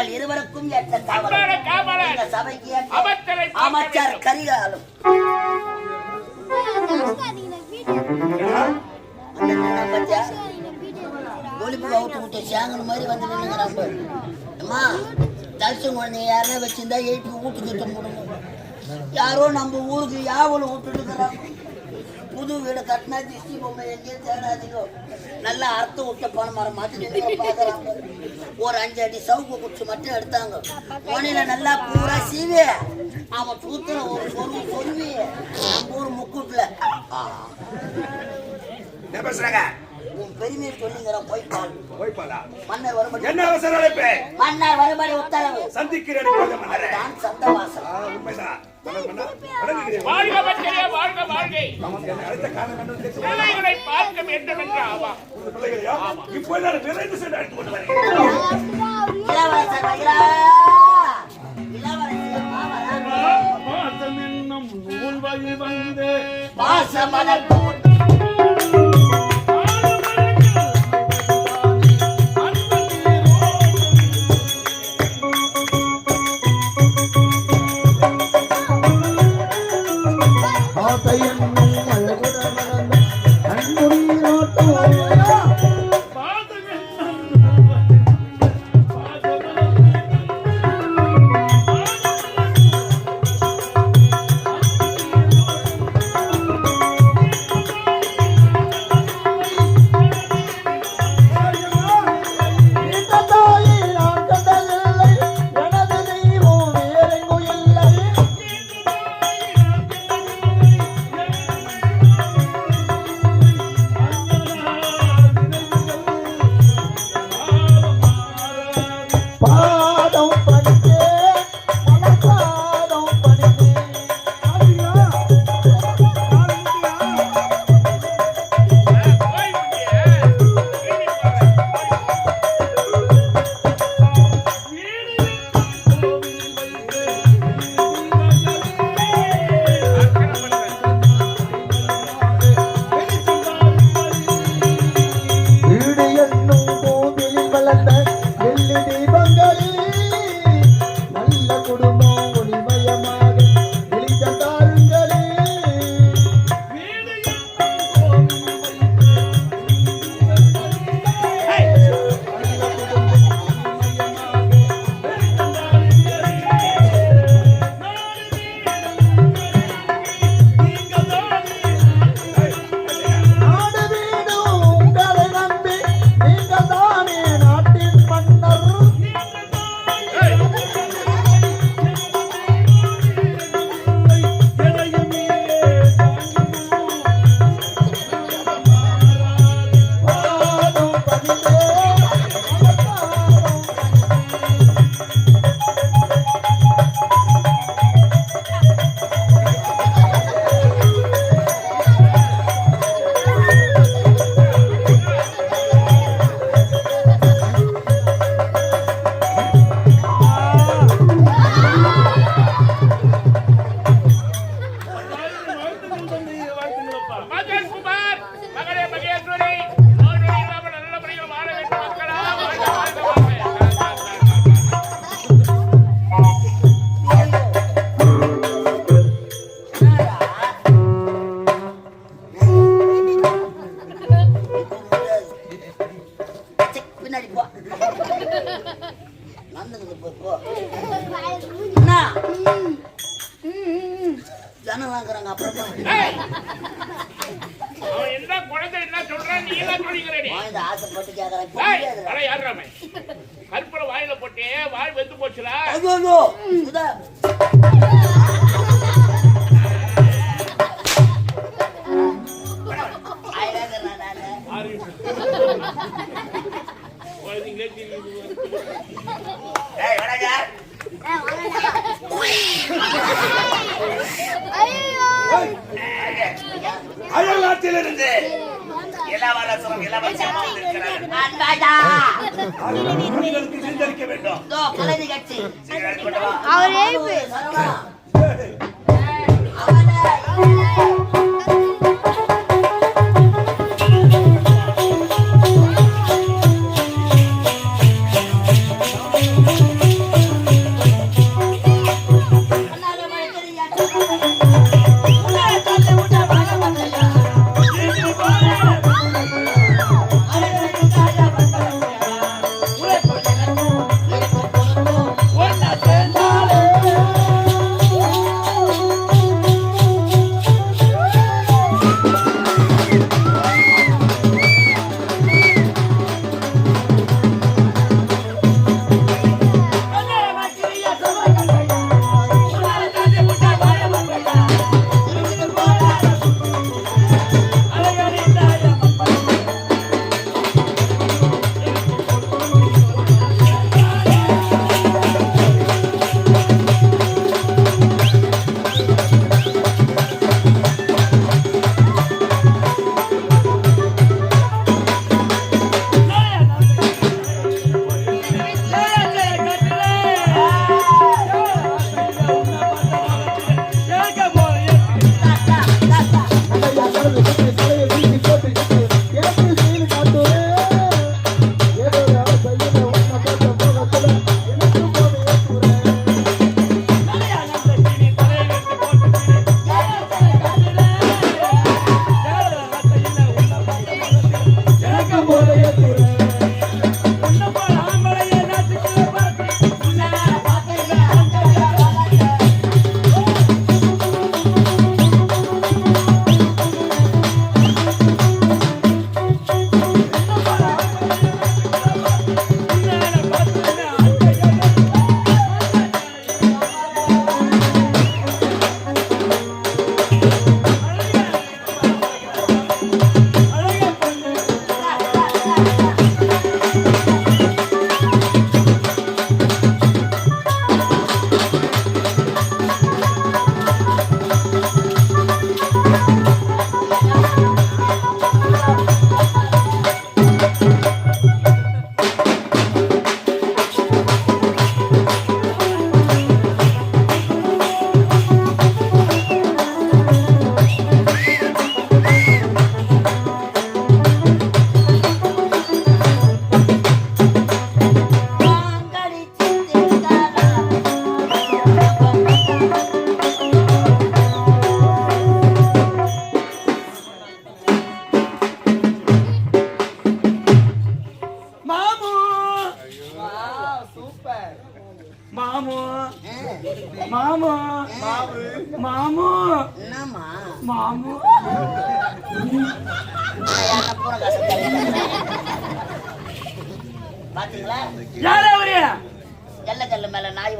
உங்கள் இருவருக்கும் ஏற்ற காவலர். சபைக்கு அமைச்சரை. கரிகாலம் விட்ட சேங்கல் மாதிரி வந்து. அம்மா தரிசனம் குழந்தைங்க யாருன்னா வச்சிருந்தா எழுப்பி வீட்டுக்கு போடுங்க யாரோ நம்ம ஊருக்கு யாவலும் விட்டுட்டு இருக்கிறாங்க. புது வீடு கட்டினா திஷ்டி பொம்மை எங்கேயும் தேடாதீங்க. நல்லா அர்த்தம் விட்ட பணம் மரம் மாதிரி பார்க்குறாங்க ஒரு அஞ்சு அடி சவுக்கு குச்சி மட்டும் எடுத்தாங்க. மணில நல்லா பூரா சீவி. அவன் தூத்துல ஒரு சொருவி சொருவி. நம்ம ஊர் முக்கூட்டுல என்ன பேசுறாங்க? பெருமையை சொல்லுங்கிறான் போய்ப்பால் போய்ப்பாளா மன்னர் வரும்படி என்ன அவசர அழைப்பு? மன்னர் வரும்படி உத்தரவு. சந்திக்கிறேன். தான் சந்தவாசம் ஆ, உண்மைதான். வாழ்க அமைச்சரே வாழ்க வாழ்கை? பிள்ளைகளை பார்க்க வேண்டும் என்று ஆவா? இப்போது நான் விரைந்து சென்று அழைத்து கொண்டு வருகிறேன். இளவரசர் இளவரசர் பாசமலர் நீ என்ன சொல்லிக்கிறடி வாய்ந்த ஆசைப்பட்டு கேட்கறேன் ஏய் அட யாருமே கற்பூர வாயில போட்டே வாய் வெந்து போச்சுடா. ஐயோ ஐயோ. சுதா. அழகுறேன் இளவரசரும். உங்களுக்கு விருந்தளிக்க வேண்டும். அவரே அவனே. மாமு. மாமு. மாமு. மாமு. யாரு அவரு? ஜல்லக்கல்லு மேல நாய்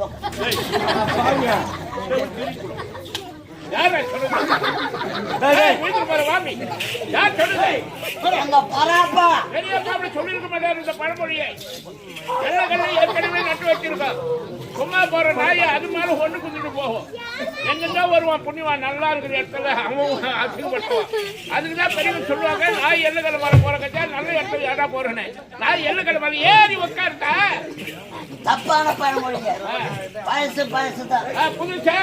மாட்டாரு இந்த பழமொழியை. ஏற்கனவே நட்டு வச்சிருக்கோம் சும்மா போற நாயை அது மேல ஒண்ணு குந்திட்டு போகும். எங்கெங்க வருவான் புண்ணியவான் நல்லா இருக்கிற இடத்துல அவன் அசிங்கப்படுத்துவான் அதுக்கு தான் பெரியவங்க சொல்லுவாங்க நாய் எள்ளக்கல்ல மரம் போற கச்சா நல்ல இடத்துல ஏடா போறேன்னு. நாய் எள்ளக்கல்ல மரம் ஏறி உட்காருதா தப்பான பழமொழிங்க. பழசு பழசு தான் புதுசா?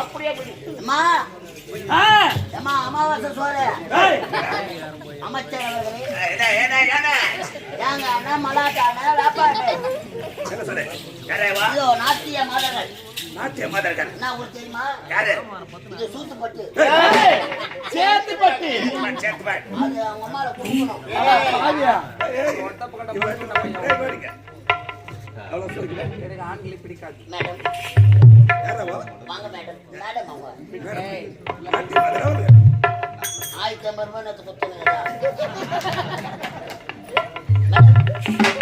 அப்படியே அம்மா அமாவாசை சோறு. அமைச்சர் அவர்களே ஏங்க அண்ணா மலாட்டா அண்ணா வேப்பாடு என்ன சொல்லு யாரே வா இதோ நாட்டிய மலர்கள் நாட்டிய மாதர்கள் என்ன உங்களுக்கு தெரியுமா யாரு இது சூத்துப்பட்டு டேய், சேத்து பட்டி சேர்த்து பாரு அது அவங்க கொடுக்கணும் சொல்லுங்க மேடம் ஆயிரத்தி ஐம்பது ரூபாய் நேற்று